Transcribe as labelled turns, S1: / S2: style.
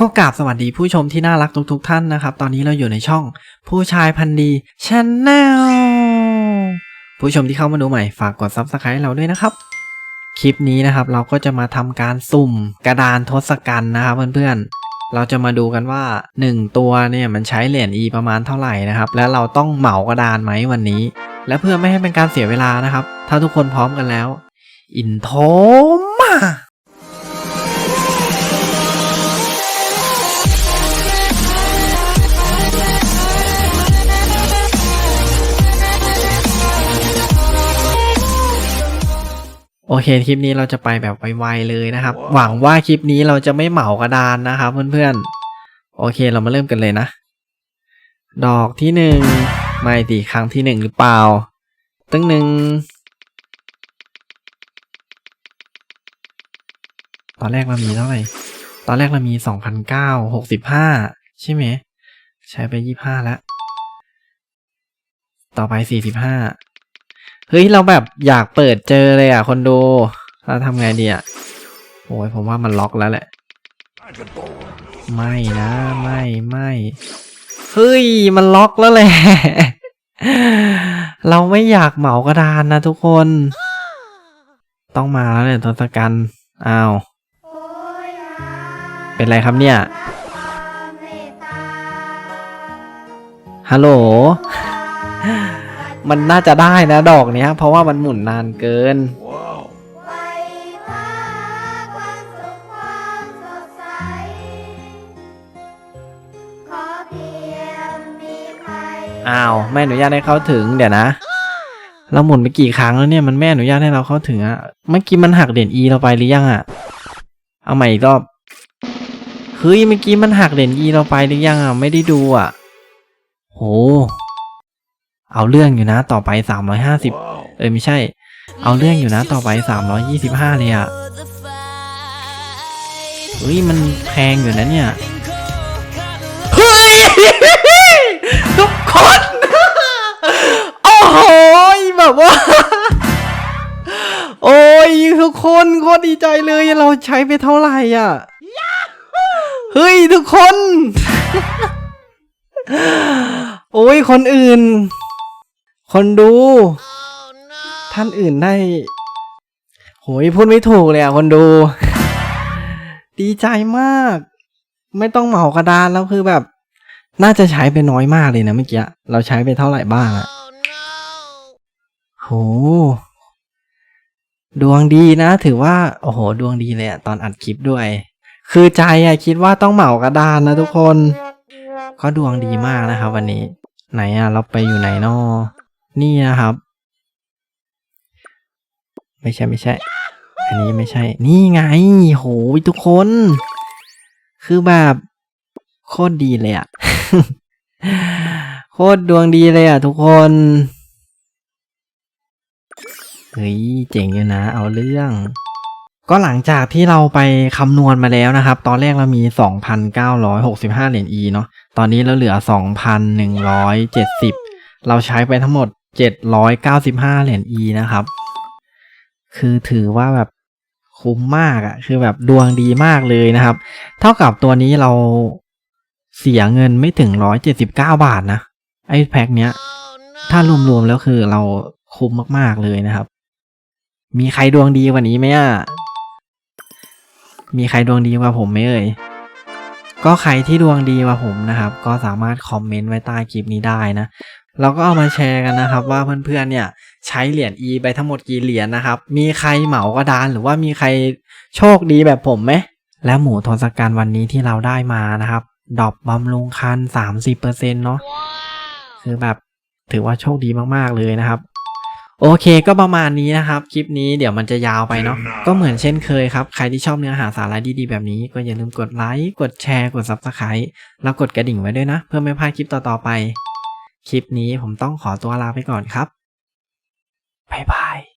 S1: ก็กราบสวัสดีผู้ชมที่น่ารักทุกๆทท่านนะครับ ตอนนี้เราอยู่ในช่องผู้ชายพันดีชแนลผู้ชมที่เข้ามาดูใหม่ฝากกด subscribe เราด้วยนะครับ คลิปนี้นะครับเราก็จะมาทำการสุ่มกระดานทศกัณฐ์นะครับเพื่อนๆ เราจะมาดูกันว่า 1 ตัวเนี่ยมันใช้เหรียญ E ประมาณเท่าไหร่นะครับ และเราต้องเหมากระดานไหมวันนี้ และเพื่อไม่ให้เป็นการเสียเวลานะครับ ถ้าทุกคนพร้อมกันแล้ว อินโทม โอเคคลิปนี้เราจะไปแบบไวๆเลยนะครับ หวังว่าคลิปนี้เราจะไม่เหมากระดานนะครับเพื่อนๆ โอเคเรามาเริ่มกันเลยนะ ดอกที่หนึ่งไม่ตีครั้งที่หนึ่งหรือเปล่าตึ้งหนึ่งตอนแรกเรามีเท่าไหร่ ตอนแรกเรามีสองพันเก้าหกสิบห้าใช่ไหม ใช้ไปยี่ห้าแล้ว ต่อไปสี่สิบห้า เฮ้ย เราแบบอยากเปิดเจอเลยอะ คนดูเราทำไงดีอะ โอ้ยผมว่ามันล็อกแล้วแหละ ไม่นะ ไม่ไม่เฮ้ย มันล็อกแล้วแหละ เราไม่อยากเหมากระดานนะทุกคน ต้องมาแล้วเนี่ยทศกัณฐ์อ้าว เป็นไรครับเนี่ย ฮัลโหล มันน่าจะได้นะดอกเนี้ย เพราะว่ามันหมุนนานเกิน
S2: ไว้พาความสุขความสดใสขอเพียงมีใคร
S1: อ้าวไม่อนุญาตให้เข้าถึงเดี๋ยวนะ เราหมุนไปกี่ครั้งแล้วเนี่ยมันไม่อนุญาตให้เราเข้าถึงอะเมื่อกี้มันหักเหรียญ E เราไปหรือยังอะเอาใหม่อีกรอบเฮ้ยเมื่อกี้มันหักเหรียญ E เราไปหรือยังอะไม่ได้ดูอะโห เอาเรื่องอยู่นะต่อไปสามร้อยห้าสิบเออไม่ใช่ เอาเรื่องอยู่นะต่อไปสามร้อยี่สิบห้าเลยอะเฮ้ยมันแพงอยู่นะเนี่ย เฮ้ย ทุกคน โอ้โหแบบว่า โอ้ยทุกคนโคตรดีใจเลยเราใช้ไปเท่าไหร่อะ เฮ้ย ทุกคน โอ้ยคนอื่น คนดู ท่านอื่นได้ โหยพูดไม่ถูกเลยอะคนดู ดีใจมาก ไม่ต้องเหมากระดานแล้วคือแบบ น่าจะใช้ไปน้อยมากเลยนะเมื่อกี้เราใช้ไปเท่าไหร่บ้างอะโห ดวงดีนะ ถือว่า โอ้โห ดวงดีเลยอะตอนอัดคลิปด้วย คือใจอะคิดว่าต้องเหมากระดานนะทุกคน ก็ดวงดีมากนะครับวันนี้ ไหนอะเราไปอยู่ไหนนอ นี่นะครับ ไม่ใช่ไม่ใช่ อันนี้ไม่ใช่ นี่ไงโหทุกคน คือแบบโคตรดีเลยอะโคตรดวงดีเลยอะทุกคนเฮ้ยเจ๋งอยู่นะ เอาเรื่อง ก็หลังจากที่เราไปคำนวณมาแล้วนะครับ ตอนแรกเรามี 2,965 เหรียญ E เนาะตอนนี้เราเหลือ 2,170 เราใช้ไปทั้งหมด 795 เหรียญ E นะครับ คือถือว่าแบบคุ้มมากอะ่ะ คือแบบดวงดีมากเลยนะครับ เท่ากับตัวนี้เราเสียเงินไม่ถึง 179 บาทนะ ไอ้แพ็คเนี้ย ถ้ารวมๆแล้วคือเราคุ้มมากๆเลยนะครับ มีใครดวงดีกว่านี้ไหมอะ มีใครดวงดีกว่าผมไหมเอ่ย ก็ใครที่ดวงดีกว่าผมนะครับ ก็สามารถคอมเมนต์ไว้ใต้คลิปนี้ได้นะ เราก็เอามาแชร์กันนะครับ ว่าเพื่อนๆเนี่ยใช้เหรียญ E ไปทั้งหมดกี่เหรียญนะครับ มีใครเหมากระดานหรือว่ามีใครโชคดีแบบผมไหมและหมูทศกัณฐ์วันนี้ที่เราได้มานะครับดรอปบำรุงคันสามสิบเปอร์เซ็นเนาะคือแบบถือว่าโชคดีมากๆเลยนะครับ โอเคก็ประมาณนี้นะครับ คลิปนี้เดี๋ยวมันจะยาวไปเนาะก็เหมือนเช่นเคยครับ ใครที่ชอบเนื้อหาสาระดีๆแบบนี้ ก็อย่าลืมกดไลค์กดแชร์กด Subscribe แล้วกดกระดิ่งไว้ด้วยนะ เพื่อไม่พลาดคลิปต่อๆไป คลิปนี้ผมต้องขอตัวลาไปก่อนครับบ๊ายบาย